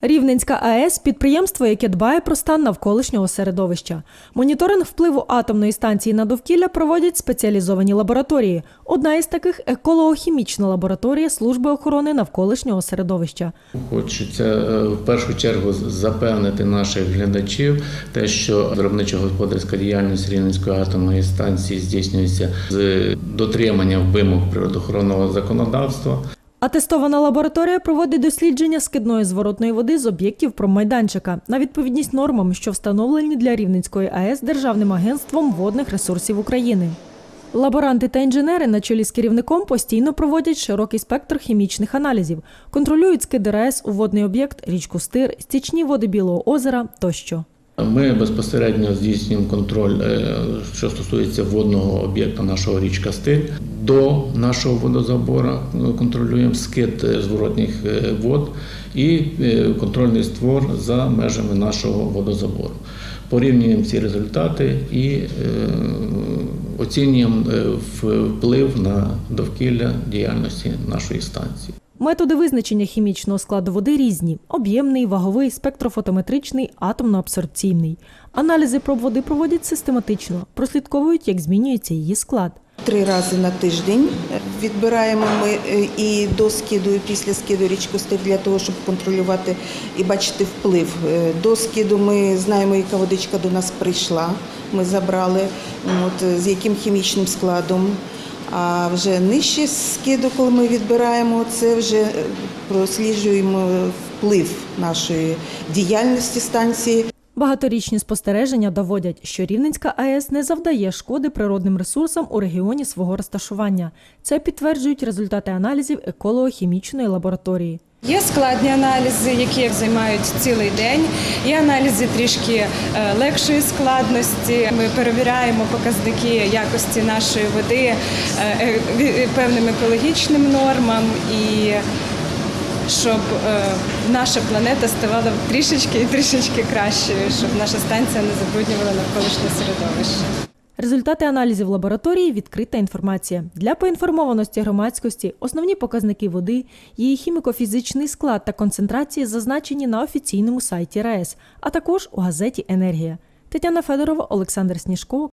Рівненська АЕС підприємство, яке дбає про стан навколишнього середовища. Моніторинг впливу атомної станції на довкілля проводять спеціалізовані лабораторії. Одна із таких еколого-хімічна лабораторія служби охорони навколишнього середовища. Хочеться е, в першу чергу запевнити наших глядачів, те, що виробничо-господарська діяльність Рівненської атомної станції здійснюється з дотриманням вимог природоохоронного законодавства. Атестована лабораторія проводить дослідження скидної зворотної води з об'єктів промайданчика на відповідність нормам, що встановлені для Рівненської АЕС Державним агентством водних ресурсів України. Лаборанти та інженери на чолі з керівником постійно проводять широкий спектр хімічних аналізів, контролюють скиди РАЕС у водний об'єкт, річку Стир, стічні води Білого озера тощо. Ми безпосередньо здійснюємо контроль, е, що стосується водного об'єкта нашого річка Стиль. До нашого водозабору е, контролюємо скид е, зворотніх е, вод і контрольний створ за межами нашого водозабору. Порівнюємо ці результати і оцінюємо вплив на довкілля діяльності нашої станції. Методи визначення хімічного складу води різні: об'ємний, ваговий, спектрофотометричний, атомно-абсорбційний. Аналізи проб води проводять систематично, прослідковують, як змінюється її склад. Три рази на тиждень відбираємо ми е, і до скиду, і після скиду річку Стир для того, щоб контролювати і бачити вплив. Е, До скиду ми знаємо, яка водичка до нас прийшла. Ми забрали, от, е, з яким хімічним складом. А вже нижче скиду, коли ми відбираємо, це вже е, просліджуємо вплив нашої діяльності станції. Багаторічні спостереження доводять, що Рівненська АЕС не завдає шкоди природним ресурсам у регіоні свого розташування. Це підтверджують результати аналізів еколого-хімічної лабораторії. Є складні аналізи, які займають цілий день. Є аналізи трішки е, легшої складності. Ми перевіряємо показники якості нашої води е, е, певним екологічним нормам і щоб наша планета ставала трішечки і трішечки кращою, щоб наша станція не забруднювала навколишнє середовище. Результати аналізів лабораторії відкрита інформація. Для поінформованості громадськості основні показники води, її хіміко-фізичний склад та концентрації зазначені на офіційному сайті РаЕС, а також у газеті Енергія. Тетяна Федорова, Олександр Сніжко,